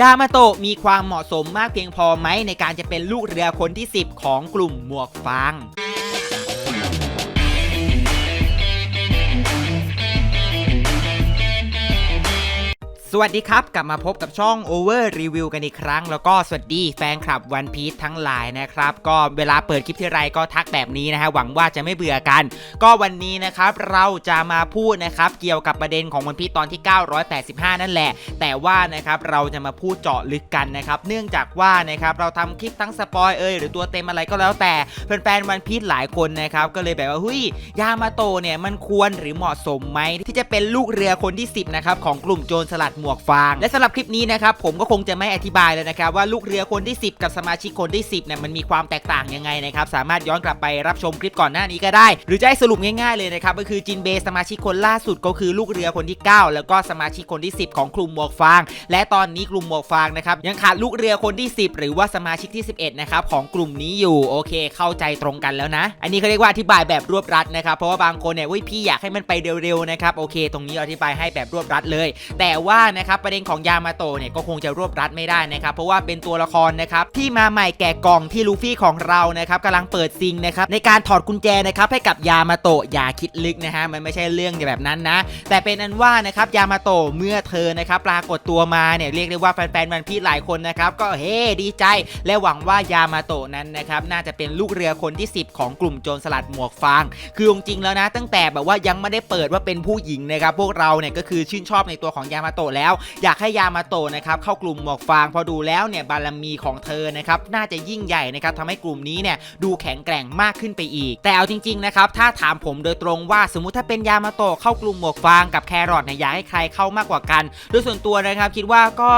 ยามาโตะมีความเหมาะสมมากเพียงพอไหมในการจะเป็นลูกเรือคนที่ 10 ของกลุ่มหมวกฟาง สวัสดีครับ กลับมาพบกับช่อง Over Review กันอีกครั้ง แล้วก็สวัสดีแฟนคลับ One Piece ทั้งหลายนะครับ ก็เวลาเปิดคลิปที่ไรก็ทักแบบนี้นะฮะหวังว่าจะไม่เบื่อกัน ก็วันนี้นะครับเราจะมาพูดนะครับเกี่ยวกับประเด็นของ One Piece ตอนที่ 985 นั่นแหละ แต่ว่านะครับเราจะมาพูดเจาะลึกกันนะครับเนื่องจากว่านะครับเราทำคลิปทั้งสปอยเอยหรือตัวเต็มอะไรก็แล้วแต่แฟนๆ One Piece หลายคนนะครับก็เลยแบบว่าเฮ้ยยามาโตเนี่ยมันควรหรือเหมาะสมไหมที่จะเป็นลูกเรือคนที่ 10นะครับของกลุ่มโจรสลัดหมวกฟาง และสำหรับคลิปนี้นะครับผมก็คงจะไม่อธิบายเลยนะครับว่าลูกเรือคนที่ 10 กับสมาชิกคนที่ 10เนี่ยมันมีความแตกต่างยังไงนะครับสามารถย้อนกลับไปรับชมคลิปก่อนหน้านี้ก็ได้ หรือจะให้สรุปง่ายๆเลยนะครับก็คือจินเบสมาชิกคนล่าสุดก็คือลูกเรือคนที่ 9 แล้วก็สมาชิกคนที่ 10 ของกลุ่มหมวกฟาง และตอนนี้กลุ่มหมวกฟางนะครับยังขาดลูกเรือคนที่ 10 หรือว่าสมาชิกที่ 11นะครับของกลุ่มนี้อยู่โอเค เข้าใจตรงกันแล้วนะ อันนี้เขาเรียกว่าอธิบายแบบรวบรัดนะครับเพราะว่าบางคนเนี่ยเว้ยพี่อยากให้มันไปเร็วๆนะครับโอเค ตรงนี้อธิบายให้แบบรวบรัดเลย แต่ว่านะครับประเด็นของยามาโตะเนี่ยก็คงจะรวบรัดไม่ได้นะครับเพราะว่าเป็นตัวละครนะครับที่มาใหม่แก่กล่องที่ลูฟี่ของเรานะครับกำลังเปิดซิงนะครับในการถอดกุญแจนะครับให้กับยามาโตะอย่าคิดลึกนะฮะมันไม่ใช่เรื่องแบบนั้นนะ แต่เป็นอันว่านะครับยามาโตะเมื่อเธอนะครับปรากฏตัวมาเนี่ยเรียกได้ว่าแฟนๆวันพีชหลายคนนะครับก็เฮ้ดีใจ และหวังว่ายามาโตะนั้นนะครับน่าจะเป็นลูกเรือคนที่ 10 ของกลุ่มโจรสลัดหมวกฟาง คือจริงๆแล้วนะ ตั้งแต่แบบว่ายังไม่ได้เปิดว่าเป็นผู้หญิงนะครับพวกเราเนี่ยก็คือชื่นชอบในตัวของยามาโตะแล้ว อยากให้ยามาโตนะครับเข้ากลุ่มหมวกฟางพอดูแล้วเนี่ยบารมีของเธอนะครับน่าจะยิ่งใหญ่นะครับทำให้กลุ่มนี้เนี่ยดูแข็งแกร่งมากขึ้นไปอีก แต่เอาจริงๆนะครับถ้าถามผมโดยตรงว่าสมมติถ้าเป็นยามาโตเข้ากลุ่มหมวกฟางกับแครอทเนี่ยอยากให้ใครเข้ามากกว่ากัน โดยส่วนตัวนะครับคิดว่าก็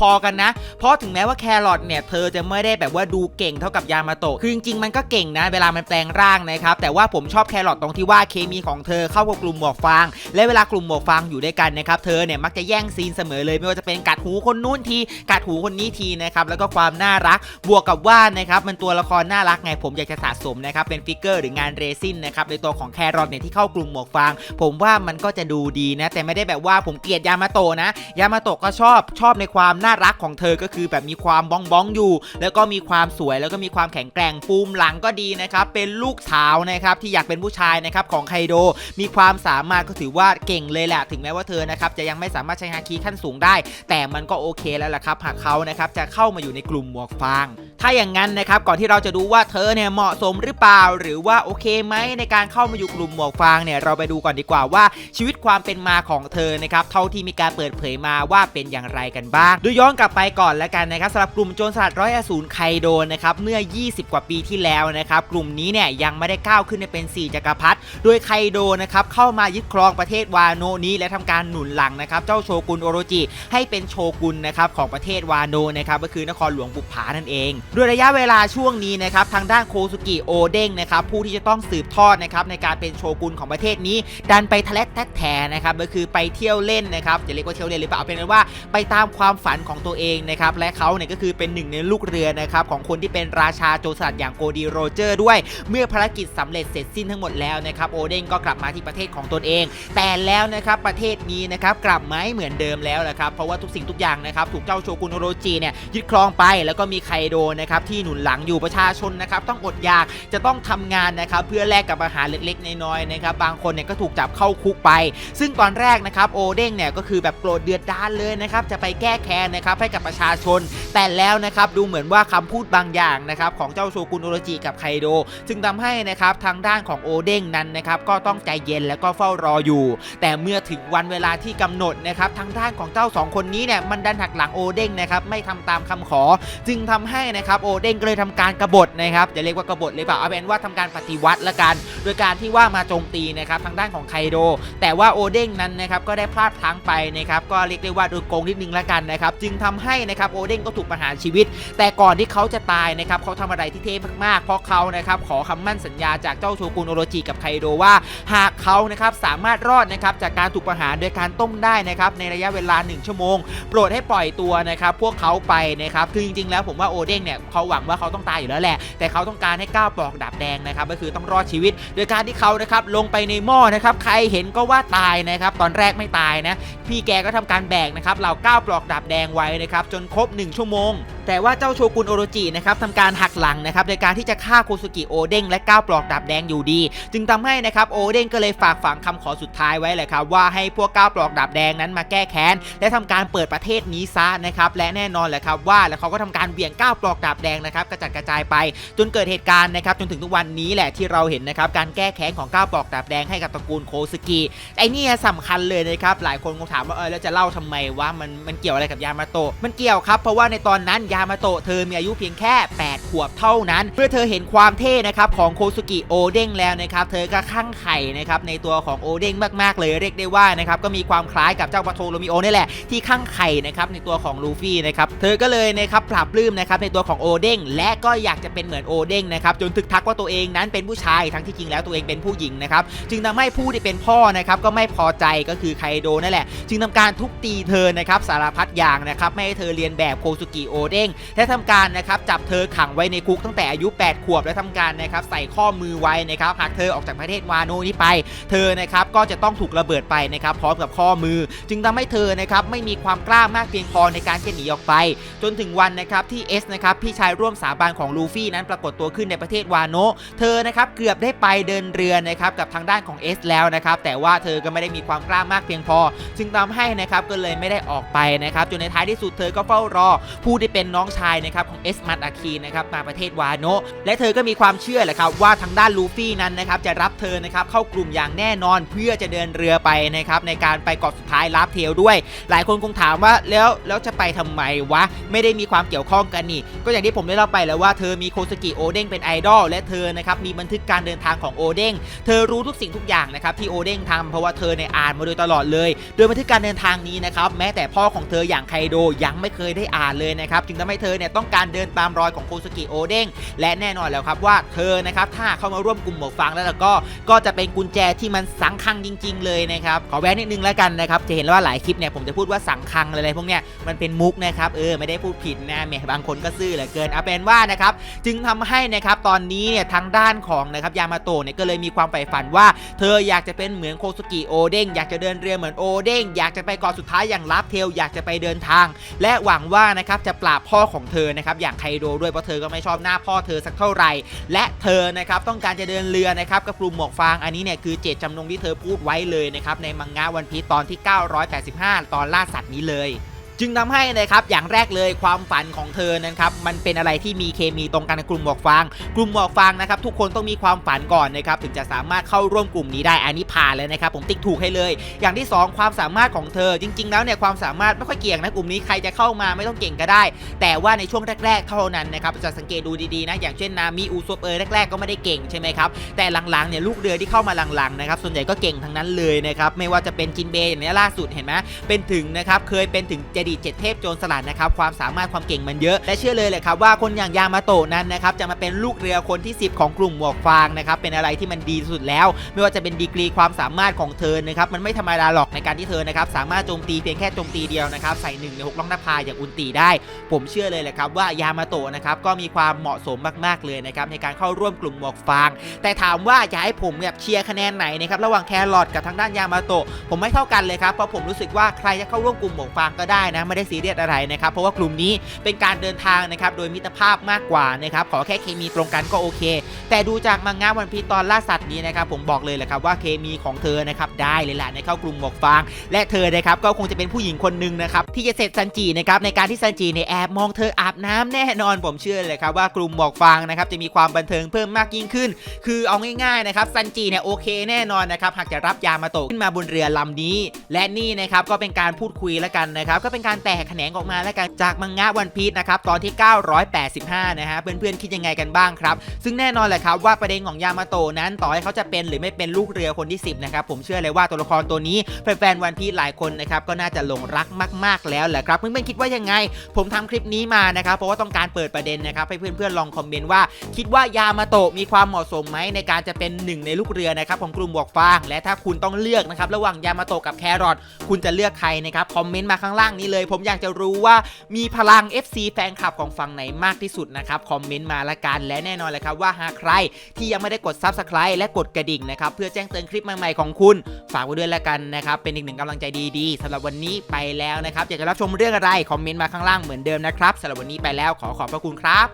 พอๆกันนะ เพราะถึงแม้ว่าแครอทเนี่ยเธอจะไม่ได้แบบว่าดูเก่งเท่ากับยามาโตคือจริงๆมันก็เก่งนะเวลามันแปลงร่างนะครับแต่ว่าผมชอบแครอทตรงที่ว่าเคมีของเธอเข้ากับกลุ่มหมวกฟาง และเวลากลุ่มหมวกฟางอยู่ด้วยกันนะครับเธอเนี่ยมักจะแย่งซีนเสมอเลยไม่ว่าจะเป็นกัดหูคนนู้นทีกัดหูคนนี้ทีนะครับแล้วก็ความน่ารักบวกกับว่านะครับมันตัวละครน่ารักไงผมอยากจะสะสมนะครับเป็นฟิกเกอร์หรืองานเรซินนะครับในตัวของแครอทเนี่ยที่เข้ากลุ่มหมวกฟาง ผมว่ามันก็จะดูดีนะ แต่ไม่ได้แบบว่าผมเกลียดยามาโตนะ ยามาโตก็ชอบชอบในความน่ารักของเธอก็คือแบบมีความบ้องบ้องอยู่ แล้วก็มีความสวยแล้วก็มีความแข็งแกร่งปูมหลังก็ดีนะครับเป็นลูกสาวนะครับที่อยากเป็นผู้ชายนะครับของไคโด มีความสามารถก็ถือว่าเก่งเลยแหละถึงแม้ว่าเธอนะครับจะยังไม่สามารถใช้ฮาคิขั้นสูงได้ แต่มันก็โอเคแล้วล่ะครับ หากเขานะครับจะเข้ามาอยู่ในกลุ่มหมวกฟาง ถ้าอย่างนั้นนะครับก่อนที่เราจะดูว่าเธอเนี่ยเหมาะสมหรือเปล่า หรือว่าโอเคไหมในการเข้ามาอยู่กลุ่มหมวกฟางเนี่ยเราไปดูก่อนดีกว่าว่าชีวิตความเป็นมาของเธอนะครับเท่าที่มีการเปิดเผยมาว่าเป็นอย่างไรกันบ้างดูย้อนกลับไปก่อนแล้วกันนะครับสำหรับกลุ่มโจรสลัดร้อยอสูรไคโดนะครับเมื่อ 20 กว่าปีที่แล้วนะครับกลุ่มนี้เนี่ยยังไม่ได้ก้าวขึ้นไปเป็น 4จักรพรรดิโดยไคโดนะครับเข้ามายึดครองประเทศวาโนนี้และทำการหนุนหลังนะครับเจ้าโชกุนโอโรจิให้เป็นโชกุนนะครับของประเทศวาโนนะครับก็คือนครหลวงบุปผานั่นเองด้วยระยะเวลาช่วงนี้นะครับทางด้านโคสุกิโอเด้งนะครับผู้ที่จะต้องสืบทอดนะครับในการเป็นโชกุนของประเทศนี้ ดันไปทะเลแท็กแทนะครับก็คือไปเที่ยวเล่นนะครับจะเรียกว่าเที่ยวเล่นหรือเปล่าเป็นว่าไปตามความฝันของตัวเองนะครับและเขาเนี่ยก็คือเป็นหนึ่งในลูกเรือนะครับของคนที่เป็นราชาโจรสลัดอย่างโกดีโรเจอร์ด้วย เมื่อภารกิจสำเร็จเสร็จสิ้นทั้งหมดแล้วนะครับโอเด้งก็กลับมาที่ประเทศของตนเอง แต่แล้วนะครับประเทศนี้นะครับกลับมาไม่เหมือนเดิมแล้วนะครับเพราะว่าทุกสิ่งทุกอย่างนะครับถูกเจ้าโชกุนโอโรจิเนี่ยยึดครองไปแล้วก็มีไคโดนะครับที่หนุนหลังอยู่ประชาชนนะครับต้องอดอยากจะต้องทำงานนะครับเพื่อแลกกับอาหารเล็กๆน้อยๆนะครับบางคนเนี่ยก็ถูกจับเข้าคุกไป ซึ่งตอนแรกนะครับโอเด้งเนี่ยก็คือแบบโกรธเดือดดานเลยนะครับจะไปแก้แค้นนะครับให้กับประชาชน แต่แล้วนะครับดูเหมือนว่าคำพูดบางอย่างนะครับของเจ้าโชกุนโอโรจิกับไคโด จึงทำให้นะครับทางด้านของโอเด้งนั้นนะครับก็ต้องใจเย็นแล้วก็เฝ้ารออยู่ แต่เมื่อถึงวันเวลาที่กำหนดนะครับทางด้านของเจ้าสองคนนี้เนี่ยมันดันหักหลังโอเด้งนะครับไม่ทำตามคำขอ จึงทำให้นะครับโอเด้งก็เลยทำการกบฏนะครับจะเรียกว่ากบฏเลยเปล่าเอาเป็นว่าทำการปฏิวัติละกัน โดยการที่ว่ามาโจมตีนะครับทางด้านของไคโด แต่ว่าโอเด้งนั้นนะครับก็ได้พลาดพลั้งไปนะครับก็เรียกได้ว่าโดนโกงนิดนึงละกันนะครับจึงทำให้นะครับโอเด้งก็ถูกประหารชีวิต แต่ก่อนที่เขาจะตายนะครับเขาทำอะไรที่เท่มากๆ เพราะเขานะครับขอคำมั่นสัญญาจากเจ้าโชกุนโอโรจิกับไคโดว่า หากเขานะครับสามารถรอดนะครับจากการถูกประหารโดยการต้มได้นะครับในระยะเวลา 1 ชั่วโมง โปรดให้ปล่อยตัวนะครับพวกเขาไปนะครับคือจริงๆแล้วผมว่าโอเด้งเนี่ยเนี่ยเขาหวังว่าเขาต้องตายอยู่แล้วแหละ แต่เขาต้องการให้ก้าวปลอกดาบแดงนะครับก็คือต้องรอดชีวิต โดยการที่เขานะครับลงไปในหม้อนะครับใครเห็นก็ว่าตายนะครับตอนแรกไม่ตายนะ พี่แกก็ทำการแบกนะครับเหล่าก้าวปลอกดาบแดงไว้นะครับจนครบ 1 ชั่วโมง แต่ว่าเจ้าโชกุนโอโรจินะครับทำการหักหลังนะครับโดยการที่จะฆ่าโคสุกิโอเด้งและก้าวปลอกดาบแดงอยู่ดี จึงทำให้นะครับโอเด้งก็เลยฝากฝังคำขอสุดท้ายไว้เลยครับว่าให้พวกก้าวปลอกดาบแดงนั้นมาแก้แค้นและทำการเปิดประเทศนี้ซะนะครับและแน่นอนแหละครับว่าแล้วเขาก็ทำการเบี่ยงก้าวปลอกดาบแดงนะครับกระจัดกระจายไป จนเกิดเหตุการณ์นะครับจนถึงทุกวันนี้แหละที่เราเห็นนะครับการแก้แค้นของก้าวปลอกดาบแดงให้กับตระกูลโคสกิไอ้นี่ยสำคัญเลยนะครับหลายคนคงถามว่าเออแล้วจะเล่าทำไมว่ามันมันเกี่ยวอะไรกับยามาโตะมันเกี่ยวครับเพราะว่าในตอนนั้นยามาโตะเธอมีอายุเพียงแค่ 8 ขวบเท่านั้นเมื่อเธอเห็นความเท่นะครับของโคสุกิโอเด้งแล้วนะครับเธอก็ข้างไข่นะครับในตัวของโอเด้งมากๆเลยเรียกได้ว่านะครับก็มีความคล้ายกับเจ้าปาโทโรมิโอนี่แหละที่ข้างไข่นะครับในตัวของลูฟี่นะครับเธอก็เลยนะครับปรับปลื้มนะครับในตัวของโอเด้งและก็อยากจะเป็นเหมือนโอเด้งนะครับจนทึกทักว่าตัวเองนั้นเป็นผู้ชายทั้งที่จริงแล้วตัวเองเป็นผู้หญิงนะครับจึงทำให้ผู้ที่เป็นพ่อนะครับก็ไม่พอใจก็คือไคโดนั่นแหละ จึงทำการทุบตีเธอนะครับสารพัดอย่างนะครับไม่ให้เธอเรียนแบบโคสุกิโอเด้งและทำการนะครับจับเธอขังไว้ในคุกตั้งแต่อายุ 8 ขวบและทำการนะครับใส่ข้อมือไว้นะครับหากเธอออกจากประเทศวาโนนี้ไป เธอนะครับก็จะต้องถูกระเบิดไปนะครับพร้อมกับข้อมือ จึงทำให้เธอนะครับไม่มีความกล้ามากเพียงพอในการจะหนีออกไป จนถึงวันนะครับที่เอสนะครับพี่ชายร่วมสาบานของลูฟี่นั้นปรากฏตัวขึ้นในประเทศวาโนะเธอนะครับเกือบได้ไปเดินเรือนะครับกับทางด้านของเอสแล้วนะครับแต่ว่าเธอก็ไม่ได้มีความกล้ามากเพียงพอ จึงทำให้นะครับก็เลยไม่ได้ออกไปนะครับจนในท้ายที่สุดเธอก็เฝ้ารอผู้ที่เป็นน้องชายนะครับของเอสมัตอาคีนะครับมาประเทศวาโนะและเธอก็มีความเชื่อแหละครับว่าทางด้านลูฟี่นั้นนะครับจะรับเธอนะครับเข้ากลุ่มอย่างแน่นอนเพื่อจะเดินเรือไปนะครับในการไปเกาะสุดท้ายลาฟเทลด้วย หลายคนคงถามว่าแล้วแล้วจะไปทำไมวะไม่ได้มีความเกี่ยวข้องกันนี่ ก็อย่างที่ผมได้เล่าไปแล้วว่าเธอมีโคสกิโอเด้งเป็นไอดอลและเธอนะครับมีบันทึกการเดินทางของโอเด้งเธอรู้ทุกสิ่งทุกอย่างนะครับที่โอเด้งทำเพราะว่าเธอในอ่านมาโดยตลอดเลย โดยบันทึกการเดินทางนี้นะครับแม้แต่พ่อของเธออย่างไคโดยังไม่เคยได้อ่านเลยนะครับจึงทำให้เธอเนี่ยต้องการเดินตามรอยของโคสกิโอเด้งและแน่นอนแล้วครับว่าเธอนะครับถ้าเข้ามาร่วมกลุ่มหมวกฟางแล้วแล้วก็ก็จะเป็นกุญแจที่มันสังคังจริง ๆ เลยนะครับขอแวะนิดนึงแล้วกันนะครับจะเห็นว่าหลายคลิปเนี่ยผมจะพูดว่าสังคังอะไรพวกเนี้ยมันเป็นมุกนะครับเออไม่ได้พูดผิดนะแหมบางคนก็ซื่อเหลือเกินเอาเป็นว่านะครับจึงทำให้นะครับตอนนี้เนี่ยทางด้านของนะครับยามาโตะเนี่ยก็เลยมีความใฝ่ฝันว่า เธออยากจะเป็นเหมือนโคสุกิโอเด้งอยากจะเดินเรือเหมือนโอเด้งอยากจะไปเกาะสุดท้ายอย่างลับเทลอยากจะไปเดินทาง และหวังว่านะครับจะปราบพพ่อของเธอนะครับอย่างไคโดด้วยเพราะเธอก็ไม่ชอบหน้าพ่อเธอสักเท่าไหร่ และเธอนะครับต้องการจะเดินเรือนะครับกับกลุ่มหมวกฟางอันนี้เนี่ยคือเจตจำนงที่เธอพูดไว้เลยนะครับในมังงะวันพีตอนที่ 985 ตอนล่าสัตว์นี้เลย จึงทำให้นะครับอย่างแรกเลยความฝันของเธอนะครับมันเป็นอะไรที่มีเคมีตรงกันกับกลุ่มหมวกฟาง กลุ่มหมวกฟางนะครับทุกคนต้องมีความฝันก่อนนะครับถึงจะสามารถเข้าร่วมกลุ่มนี้ได้อันนี้ผ่านเลยนะครับผมติ๊กถูกให้เลย อย่างที่ 2 ความสามารถของเธอจริง ๆ แล้วเนี่ยความสามารถไม่ค่อยเกี่ยงนะกลุ่มนี้ใครจะเข้ามาไม่ต้องเก่งก็ได้ แต่ว่าในช่วงแรก ๆ เท่านั้นนะครับจะสังเกตดูดีๆนะอย่างเช่นนามิอูซบเอยแรกๆก็ไม่ได้เก่งใช่ไหมครับแต่หลังๆเนี่ยลูกเรือที่เข้ามาหลังๆนะครับส่วนใหญ่ก็เก่งทั้งนั้นเลยนะครับไม่ว่าจะเป็นจินเบย์อย่างนี้ล่าสุดเห็นไหมเป็นถึงนะครับเคยเป็นถึงเจอดีตเจ็ดเทพโจรสลัดนะครับความสามารถความเก่งมันเยอะและเชื่อเลยแหละครับว่าคนอย่างยามาโตะนั้นนะครับจะมาเป็นลูกเรือคนที่ 10 ของกลุ่มหมวกฟางนะครับเป็นอะไรที่มันดีสุดแล้ว ไม่ว่าจะเป็นดีกรีความสามารถของเธอนะครับมันไม่ธรรมดาหรอกในการที่เธอนะครับสามารถโจมตีเพียงแค่โจมตีเดียวนะครับใส่หนึ่งในหกล่องนภาอย่างอุนตีได้ ผมเชื่อเลยแหละครับว่ายามาโตะนะครับก็มีความเหมาะสมมากๆเลยนะครับในการเข้าร่วมกลุ่มหมวกฟาง แต่ถามว่าจะให้ผมแบบเชียร์คะแนนไหนนะครับระหว่างแครอทกับทางด้านยามาโตะผมไม่เท่ากันเลยครับเพราะผมรู้สึกว่าใครจะเข้าร่วมกลุ่มหมวกฟางก็ได้นะไม่ได้ซีเรียสอะไรนะครับเพราะว่ากลุ่มนี้เป็นการเดินทางนะครับโดยมิตรภาพมากกว่านะครับขอแค่เคมีตรงกันก็โอเค แต่ดูจากมังงะวันพีตอนล่าสัตว์นี้นะครับผมบอกเลยแหละครับว่าเคมีของเธอนะครับได้เลยแหละในเข้ากลุ่มหมวกฟาง และเธอนะครับก็คงจะเป็นผู้หญิงคนหนึ่งนะครับที่จะเสร็จซันจีนะครับในการที่ซันจีเนี่ยแอบมองเธออาบน้ำแน่นอนผมเชื่อเลยครับว่ากลุ่มหมวกฟางนะครับจะมีความบันเทิงเพิ่มมากยิ่งขึ้น คือเอาง่ายๆนะครับซันจีเนี่ยโอเคแน่นอนนะครับหากจะรับยามาโตะขึ้นมาบนเรือลำนี้ และนี่นะครับก็เป็นการพูดคุยแล้วกันนะครับก็เป็นการแตกแขนงออกมาแล้วกันจากมังงะวันพีชนะครับตอนที่ 985 นะฮะเพื่อนๆคิดยังไงกันบ้างครับ ซึ่งแน่นอนแหละครับว่าประเด็นของยามาโตนั้นต่อให้เขาจะเป็นหรือไม่เป็นลูกเรือคนที่ 10 นะครับ ผมเชื่อเลยว่าตัวละครตัวนี้แฟนๆวันพีชหลายคนนะครับก็น่าจะหลงรักมาก ๆแล้วแหละครับเพื่อนๆคิดว่ายังไง ผมทำคลิปนี้มานะครับเพราะว่าต้องการเปิดประเด็นนะครับให้เพื่อนๆลองคอมเมนต์ว่า คิดว่ายามาโตะมีความเหมาะสมไหมในการจะเป็นหนึ่งในลูกเรือนะครับของกลุ่มบวกฟางและถ้าคุณต้องเลือกนะครับระหว่างยามาโตะกับแครอทคุณจะเลือกใครนะครับคอมเมนต์มาข้างล่างนี้เลยเลย ผมอยากจะรู้ว่ามีพลัง FC แฟนคลับของฝั่งไหนมากที่สุดนะครับ คอมเมนต์มาละกัน และแน่นอนเลยครับว่าหากใครที่ยังไม่ได้กด Subscribe และกดกระดิ่งนะครับ เพื่อแจ้งเตือนคลิปใหม่ๆของคุณ ฝากไว้ด้วยละกันนะครับ เป็นอีกหนึ่งกำลังใจดีๆสำหรับวันนี้ไปแล้วนะครับ อยากจะรับชมเรื่องอะไร คอมเมนต์มาข้างล่างเหมือนเดิมนะครับสำหรับวันนี้ไปแล้วขอขอบพระคุณครับ